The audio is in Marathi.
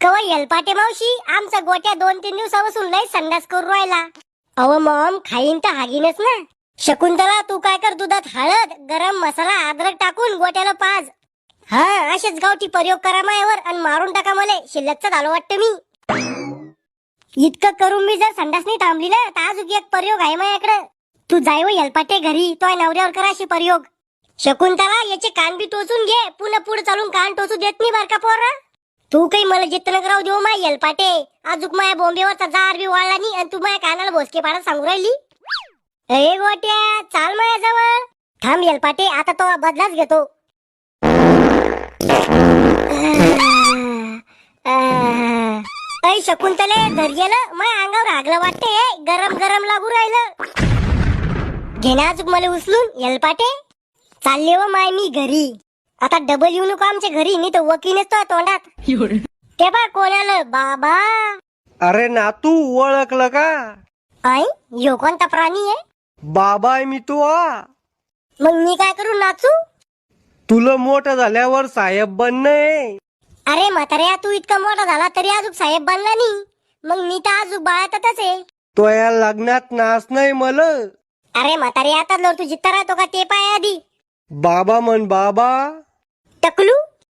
कवा येलपाटे मावशी? आमचा गोट्या दोन तीन दिवसापासून लय संडास करू राहिला. अव मॉम खाईन तर हागीनच ना. शकुंतला तू काय कर दुधात हळद गरम मसाला अद्रक टाकून गोट्याला पाज. हा असेच गावठी प्रयोग करा मायावर आणि मारून टाका मले. शिल्लकच झालं वाटतं मी. इतकं करून मी जर संडास नाही थांबली ना तर अजून एक प्रयोग आहे माझ्याकडे तू जाय हो व येलपाटे घरी तो नवऱ्यावर करा अशी प्रयोग. शकुंतला याचे कान बी टोचून घे. पुन्हा पुढे चालून कान टोचू देत नाही बारका पोरा? तू काही मला जितन राहू देऊ माय पाटे अजूक माया बोंबेवरचा जार बी वाळला नाही आणि तू माझ्या कानाला भोसके पाडा सांगू राहिली. ए गोट्या चाल माया जवळ. थांब येलपाटे आता तो बदलाच घेतो. ऐ शकुंतले गेलं माय अंगावर आगलं वाटते गरम गरम लागू राहिलं. घेणार अजूक मला उचलून येलपाटे. चालले व माय मी घरी. आता डबल येऊ नको आमच्या घरी मी तर वकीलच तो तोंडात. ते बा कोण आलं बाबा. अरे नातू ओळखलं का? आई यो कोणता प्राणी आहे? बाबा आहे मी तू. आ मग मी काय करू नाचू? तुला मोठं झाल्यावर साहेब बनणे अरे म्हाताऱ्या तू इतका मोठा झाला तरी अजून साहेब बनला नाही. मग मी तर अजून बाळातच आहे. तो या लग्नात नाच नाही मल. अरे म्हातारे आता लोर तू जित्ता राहतो का ते पाय आधी. बाबा म्हण बाबा. Takulu.